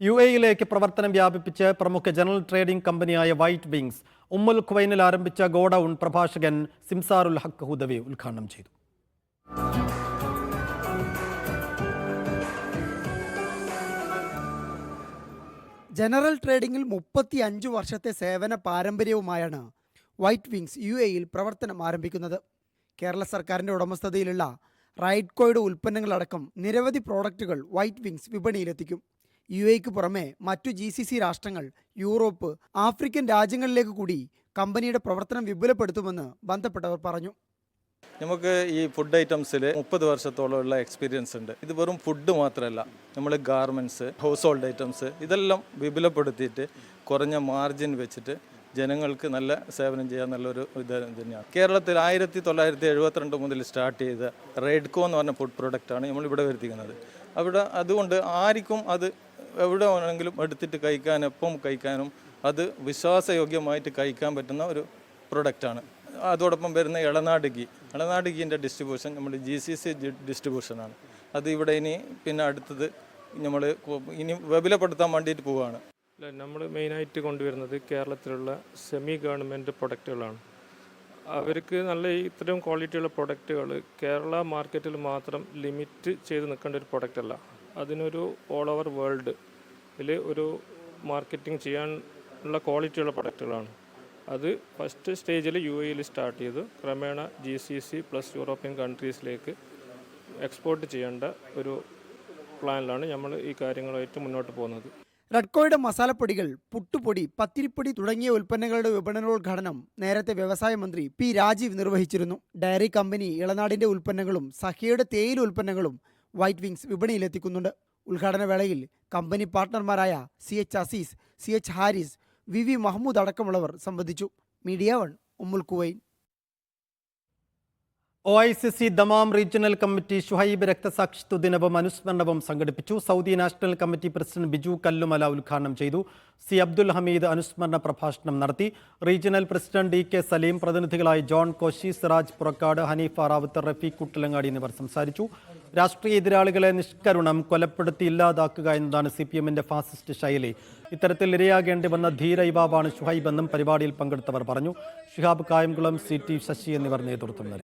U എയിലേക്ക് പ്രവർത്തനം വ്യാപിപ്പിച്ച് പ്രമുഖ ജനറൽ ട്രേഡിംഗ് കമ്പനിയായ വൈറ്റ് വിങ്സ് ഉമ്മുൽ ഖുവൈനിൽ ആരംഭിച്ച ഗോഡൌൺ പ്രഭാഷകൻ സിംസാറുൽ ഹക്ക് ഹുദവി ഉദ്ഘാടനം ചെയ്തു. ജനറൽ ട്രേഡിംഗിൽ മുപ്പത്തി അഞ്ച് വർഷത്തെ സേവന പാരമ്പര്യവുമായാണ് വൈറ്റ് വിങ്സ് യു എയിൽ പ്രവർത്തനം ആരംഭിക്കുന്നത്. കേരള സർക്കാരിന്റെ ഉടമസ്ഥതയിലുള്ള റൈഡ്കോയുടെ ഉൽപ്പന്നങ്ങളടക്കം നിരവധി പ്രോഡക്റ്റുകൾ വൈറ്റ് വിങ്സ് വിപണിയിലെത്തിക്കും. യു എക്ക് പുറമെ മറ്റു ജി സി സി രാഷ്ട്രങ്ങൾ യൂറോപ്പ് ആഫ്രിക്കൻ രാജ്യങ്ങളിലേക്ക് കൂടി കമ്പനിയുടെ പ്രവർത്തനം വിപുലപ്പെടുത്തുമെന്ന് ബന്ധപ്പെട്ടവർ പറഞ്ഞു. നമുക്ക് ഈ ഫുഡ് ഐറ്റംസിൽ മുപ്പത് വർഷത്തോളമുള്ള എക്സ്പീരിയൻസ് ഉണ്ട്. ഇത് വെറും ഫുഡ് മാത്രമല്ല നമ്മൾ ഗാർമെന്റ്സ് ഹൗസ് ഹോൾഡ് ഐറ്റംസ് ഇതെല്ലാം വിപുലപ്പെടുത്തിയിട്ട് കുറഞ്ഞ മാർജിൻ വെച്ചിട്ട് ജനങ്ങൾക്ക് നല്ല സേവനം ചെയ്യാൻ നല്ലൊരു ഇത് തന്നെയാണ്. കേരളത്തിൽ ആയിരത്തി തൊള്ളായിരത്തി എഴുപത്തിരണ്ട് മുതൽ സ്റ്റാർട്ട് ചെയ്ത റെഡ്കോ എന്ന് പറഞ്ഞ ഫുഡ് പ്രൊഡക്റ്റാണ് നമ്മൾ ഇവിടെ വരുത്തിക്കുന്നത്. അവിടെ അതുകൊണ്ട് ആർക്കും അത് എവിടെ വേണമെങ്കിലും എടുത്തിട്ട് കഴിക്കാൻ എപ്പം കഴിക്കാനും അത് വിശ്വാസയോഗ്യമായിട്ട് കഴിക്കാൻ പറ്റുന്ന ഒരു പ്രൊഡക്റ്റാണ് അതോടൊപ്പം വരുന്ന ഇളനാട് ഗീ ഇളനാട് ഗീന്റെ ഡിസ്ട്രിബ്യൂഷൻ നമ്മുടെ ജി സി സി ഡിസ്ട്രിബ്യൂഷനാണ് അത് ഇവിടെ ഇനി പിന്നെ അടുത്തത് നമ്മൾ ഇനി വിപുലപ്പെടുത്താൻ വേണ്ടിയിട്ട് പോവുകയാണ് അല്ല നമ്മൾ മെയിനായിട്ട് കൊണ്ടുവരുന്നത് കേരളത്തിലുള്ള സെമി ഗവൺമെന്റ് പ്രൊഡക്റ്റുകളാണ് അവർക്ക് നല്ല ഇത്രയും ക്വാളിറ്റിയുള്ള പ്രൊഡക്റ്റുകൾ കേരള മാർക്കറ്റിൽ മാത്രം ലിമിറ്റ് ചെയ്ത് നിൽക്കേണ്ട ഒരു പ്രൊഡക്റ്റല്ല അതിനൊരു ഓൾ ഓവർ വേൾഡ് ഇതിൽ ഒരു മാർക്കറ്റിംഗ് ചെയ്യാനുള്ള ക്വാളിറ്റിയുള്ള പ്രൊഡക്റ്റുകളാണ് അത് ഫസ്റ്റ് സ്റ്റേജിൽ യു എയിൽ സ്റ്റാർട്ട് ചെയ്ത് ക്രമേണ G C C plus European കൺട്രീസിലേക്ക് export ചെയ്യേണ്ട ഒരു പ്ലാനിലാണ് നമ്മൾ ഈ കാര്യങ്ങളായിട്ട് മുന്നോട്ട് പോകുന്നത്. റഡ്കോയുടെ മസാലപ്പൊടികൾ പുട്ടുപൊടി പത്തിരിപ്പൊടി തുടങ്ങിയ ഉൽപ്പന്നങ്ങളുടെ വിപണനോദ്ഘാടനം നേരത്തെ വ്യവസായ മന്ത്രി പി രാജീവ് നിർവഹിച്ചിരുന്നു. ഡയറി കമ്പനി ഇളനാടിന്റെ ഉൽപ്പന്നങ്ങളും സഖിയുടെ തേയില ഉൽപ്പന്നങ്ങളും വൈറ്റ് വിങ്സ് വിപണിയിലെത്തിക്കുന്നുണ്ട്. ഉദ്ഘാടന വേളയിൽ company പാർട്ട്ണർമാരായ C H Azeez C H Haris V V Mahmood അടക്കമുള്ളവർ സംബന്ധിച്ചു. മീഡിയ വൺ ഉമ്മുൽ കുവൈൻ. O I C C Dammam regional committee Shuhaib രക്തസാക്ഷിത്വ ദിനവും അനുസ്മരണവും സംഘടിപ്പിച്ചു. Saudi national committee president Biju Kallumala ഉദ്ഘാടനം ചെയ്തു. സി അബ്ദുൽ ഹമീദ് അനുസ്മരണ പ്രഭാഷണം നടത്തി. Regional president D K Saleem പ്രതിനിധികളായി John Koshy Siraj Purakkad Hanif Rawther Rafeeq Kuttalangadi എന്നിവർ സംസാരിച്ചു. രാഷ്ട്രീയ എതിരാളികളെ നിഷ്കരുണം കൊലപ്പെടുത്തി ഇല്ലാതാക്കുക എന്നതാണ് സി പി എമ്മിന്റെ ഫാസിസ്റ്റ് ശൈലി. ഇത്തരത്തിൽ ഇരയാകേണ്ടി വന്ന ധീര യുവാവാണ് ഷുഹൈബ് എന്നും പരിപാടിയിൽ പങ്കെടുത്തവർ പറഞ്ഞു. ഷിഹാബ് കായംകുളം സി ടി ശശി എന്നിവർ നേതൃത്വം നൽകി.